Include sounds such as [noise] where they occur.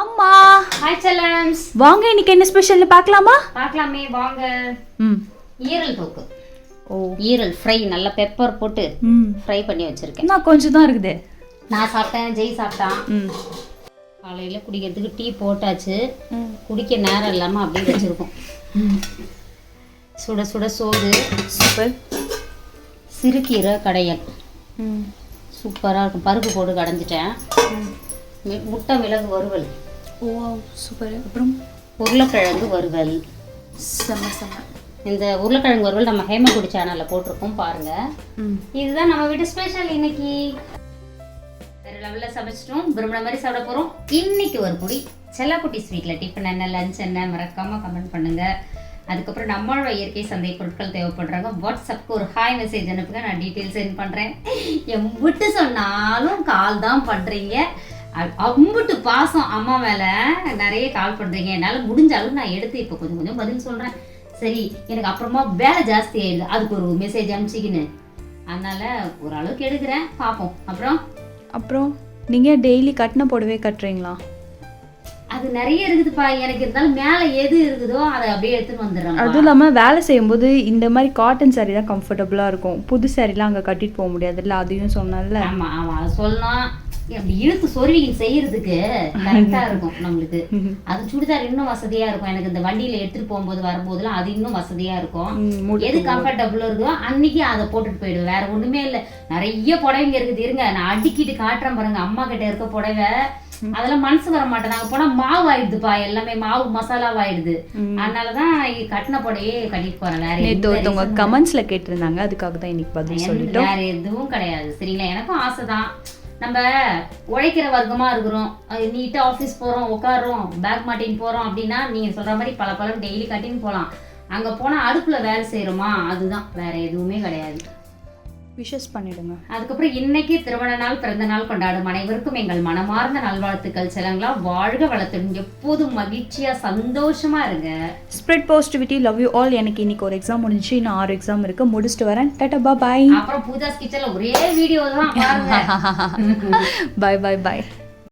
அம்மா. ஹாய் செல்லம்ஸ் வாங்க இன்னைக்கு என்ன ஸ்பெஷல்னு பார்க்கலாமா? பார்க்கலாமே வாங்க. ம். ஈரல் தோக்கு. ஓ. ஈரல் ஃப்ரை நல்ல பெப்பர் போட்டு ம். ஃப்ரை பண்ணி வச்சிருக்கேன். நான் கொஞ்சம் தான் இருக்குது. நான் சாப்பிட்டேன் ஜெய் சாப்பிட்டான். ம். காலையில் குடிக்கிறதுக்கு டீ போட்டாச்சு. குடிக்க நேரம் இல்லாமல் அப்படியே வச்சுருக்கோம். சுட சுட சோறு. சூப்பர். சிறுகீரை கடையல். சூப்பராக இருக்கும். பருப்பு போட்டு கடைஞ்சிட்டேன் முட்டை மிளகு வறுவல். ஓ சூப்பர். அப்புறம் உருளைக்கிழங்கு வறுவல். செம்ம செம்ம. இந்த உருளைக்கிழங்கு வறுவல் நம்ம ஹேமகுடி சேனலில் போட்டிருக்கோம் பாருங்கள் இதுதான் நம்ம வீட்டு ஸ்பெஷல் இன்னைக்கு. வேற லெவலில் சமைச்சிட்டோம். விரும்பின மாதிரி சாப்பிட போகிறோம் இன்னைக்கு ஒரு குடி செல்லக்குட்டி ஸ்வீட்டில் டிஃபன் என்ன லஞ்ச் என்ன மறக்காம கமெண்ட் பண்ணுங்க. அதுக்கப்புறம் நம்மளோட இயற்கை சந்தை பொருட்கள் தேவைப்படுறாங்க. வாட்ஸ்அப்க்கு ஒரு ஹாய் மெசேஜ் அனுப்புங்க. நான் டீட்டெயில் சென்ட் பண்ணுறேன் எம்பிட்டு சொன்னாலும் கால் தான் பண்ணுறீங்க அம்புட்டு பாசம் அம்மா மேலே நிறைய கால் பண்ணுறீங்க என்னால் முடிஞ்ச அளவு நான் எடுத்து இப்போ கொஞ்சம் கொஞ்சம் பதில் சொல்கிறேன் சரி எனக்கு அப்புறமா வேலை ஜாஸ்தி ஆயிடுது. அதுக்கு ஒரு மெசேஜ் அனுப்பிச்சிக்கின்னு. அதனால ஓரளவுக்கு எடுக்கிறேன். பார்ப்போம். அப்புறம்? அப்புறம் நீங்கள் டெய்லி கட்டின புடவை கட்டுறீங்களா? அது நிறைய இருக்குதுப்பா. எனக்கு இருந்தாலும் மேலே எது இருக்குதோ அதை அப்படியே எடுத்துன்னு வந்துடுறேன் அதுவும் இல்லாமல் வேலை செய்யும்போது இந்த மாதிரி காட்டன் saree தான் கம்ஃபர்டபுளாக இருக்கும். புது சாரீலாம் அங்கே கட்டிட்டு போக முடியாதுல்ல அதையும் சொன்னல ஆமா ஆமா. அது சொல்லணும். அப்படி இழுத்து சொருவிக்கு செய்யறதுக்கு கரெக்டா இருக்கும் நம்மளுக்கு. [laughs] அது சுடிதார் இன்னும் வசதியா இருக்கும். எனக்கு இந்த வண்டியில எடுத்துட்டு போகும்போது வரும்போதுலாம் அது இன்னும் வசதியா இருக்கும். எது கம்ஃபர்டபுள் இருக்கோ அன்னைக்கு அதை போட்டுட்டு போயிடுவேன். வேற ஒண்ணுமே இல்ல. நிறைய புடவைங்க இருக்குது. இருங்க நான் அடிக்கிட்டு காட்டுறேன் பாருங்க. அம்மா கிட்ட இருக்க புடவை. அதெல்லாம் மனசு வர மாட்டேன். போனா மாவு ஆயிடுதுப்பா. எல்லாமே மாவு மசாலாவாயிடுது அதனாலதான் கட்டின புடவையே கட்டிட்டு போறேன். வேற நேற்று ஒருத்தவங்க கமெண்ட்ஸில் கேட்டிருந்தாங்க. அதுக்காக தான் இன்னைக்கு பதில் எனக்கு சொல்லிட்டோம். வேற எதுவும் கிடையாது. சரிங்களா? எனக்கும் ஆசைதான். நம்ம உழைக்கிற வர்க்கமா இருக்கிறோம். நீட்டா ஆஃபீஸ் போறோம் உட்காரோம் பேக் மாட்டின்னு போறோம் அப்படின்னா நீங்க சொல்ற மாதிரி பல பழம் டெய்லி கட்டின்னு போகலாம் அங்க போனால் அடுப்பில் வேலை செய்யறோமா அதுதான். வேற எதுவுமே கிடையாது. விஷஸ் பண்ணிடுங்க. அதுக்கப்புறம் இன்னைக்கு திருமண நாள் பிறந்த நாள் கொண்டாடும் அனைவருக்கும் எங்கள் மனமார்ந்த நல்வாழ்த்துக்கள் செலங்களா வாழ்க வளத்துடன். எப்போதும் மகிழ்ச்சியா சந்தோஷமா இருங்க. Spread positivity love you all எனக்கு இன்னைக்கு ஒரு எக்ஸாம் முடிஞ்சு இன்னும் ஆறு எக்ஸாம் இருக்கு. முடிச்சுட்டு வரேன். டாட்டா பாய் அப்புறம் பூஜாஸ் கிச்சன்ல ஒரே வீடியோ தான் பாய் பாய் பாய்